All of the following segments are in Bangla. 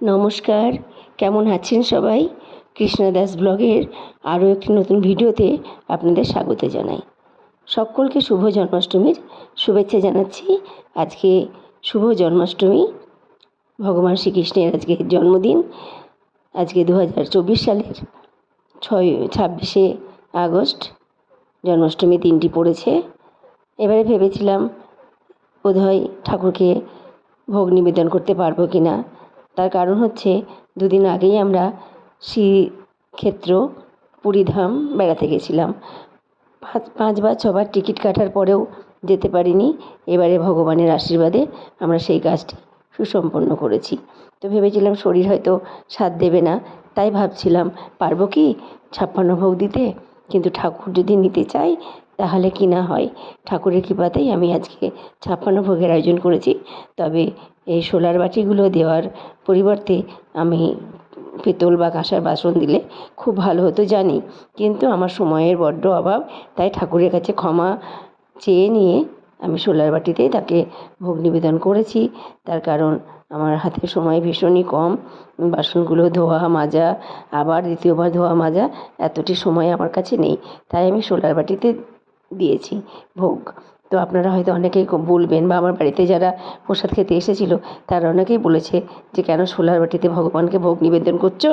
নমস্কার, কেমন আছেন সবাই? কৃষ্ণা দাস ব্লগের আরও একটি নতুন ভিডিওতে আপনাদের স্বাগত জানাই। সকলকে শুভ জন্মাষ্টমীর শুভেচ্ছা জানাচ্ছি। আজকে শুভ জন্মাষ্টমী। ভগবান শ্রীকৃষ্ণের আজকে জন্মদিন। আজকে দু হাজার চব্বিশ সালের ছয়, ছাব্বিশে আগস্ট জন্মাষ্টমী দিনটি পড়েছে। এবারে ভেবেছিলাম বোধহয় ঠাকুরকে ভোগ নিবেদন করতে পারব কি না তার কারণ হচ্ছে দুদিন আগেই আমরা শ্রীক্ষেত্র পুরীধাম বেড়াতে গেছিলাম। পাঁচ পাঁচবার ছবার টিকিট কাটার পরেও যেতে পারিনি। এবারে ভগবানের আশীর্বাদে আমরা সেই কাজটি সুসম্পন্ন করেছি। তো ভেবেছিলাম শরীর হয়তো সাথ দেবে না, তাই ভাবছিলাম, পারব কি ছাপ্পান্ন ভোগ দিতে? কিন্তু ঠাকুর যদি নিতে চাই তাহলে কি না হয়? ঠাকুরের কৃপাতেই আমি আজকে ছাপ্পান্ন ভোগের আয়োজন করেছি। তবে এই সোলার বাটিগুলো দেওয়ার পরিবর্তে আমি পিতল বা কাঁসার বাসন দিলে খুব ভালো হতো জানি। কিন্তু আমার সময়ের বড্ড অভাব, তাই ঠাকুরের কাছে ক্ষমা চেয়ে নিয়ে আমি সোলার বাটিতেই তাকে ভোগ নিবেদন করেছি। তার কারণ আমার হাতে সময় ভীষণই কম। বাসনগুলো ধোয়া, মাজা, আবার দ্বিতীয়বার ধোয়া, মাজা এতটি সময় আমার কাছে নেই। তাই আমি সোলার বাটিতে দিয়েছি ভোগ। তো আপনারা হয়তো অনেকেই বলবেন বা আমার বাড়িতে যারা প্রসাদ খেতে এসেছিল, তারা অনেকেই বলেছে যে, কেন সোলার বাটিতে ভগবানকে ভোগ নিবেদন করছ?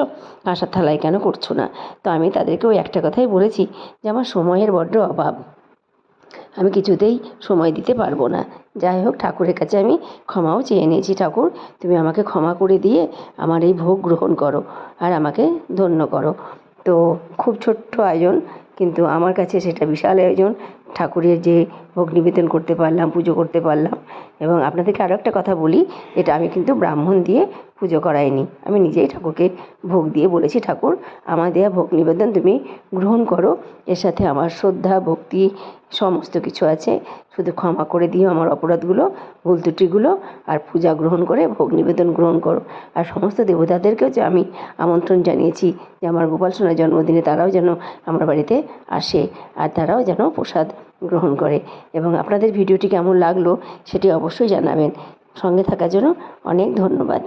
কাঁসার থালায় কেন করছ না? তো আমি তাদেরকেও একটা কথাই বলেছি যে, আমার সময়ের বড্ড অভাব। আমি কিছুতেই সময় দিতে পারব না। যাই হোক, ঠাকুরের কাছে আমি ক্ষমাও চেয়ে নিয়েছি। ঠাকুর, তুমি আমাকে ক্ষমা করে দিয়ে আমার এই ভোগ গ্রহণ করো আর আমাকে ধন্য করো। তো খুব ছোট্ট আয়োজন। কিন্তু আমার কাছে সেটা বিশাল আয়োজন ঠাকুরের যে ভোগ নিবেদন করতে পারলাম, পুজো করতে পারলাম। এবং আপনাদেরকে আরও একটা কথা বলি, এটা আমি কিন্তু ব্রাহ্মণ দিয়ে পুজো করাইনি। আমি নিজেই ঠাকুরকে ভোগ দিয়ে বলেছি, ঠাকুর, আমার দেওয়া ভোগ নিবেদন তুমি গ্রহণ করো। এর সাথে আমার শ্রদ্ধা, ভক্তি, সমস্ত কিছু আছে। শুধু ক্ষমা করে দিও আমার অপরাধগুলো, ভুল ত্রুটিগুলো, আর পূজা গ্রহণ করে, ভোগ নিবেদন গ্রহণ করো। আর সমস্ত দেবতাদেরকেও যে আমি আমন্ত্রণ জানিয়েছি, যে আমার গোপাল সোনার জন্মদিনে তারাও যেন আমার বাড়িতে আসে, আর তারাও যেন প্রসাদ গ্রহণ করে এবং আপনাদের ভিডিওটি কেমন লাগল সেটি অবশ্যই জানাবেন। সঙ্গে থাকার জন্য অনেক ধন্যবাদ।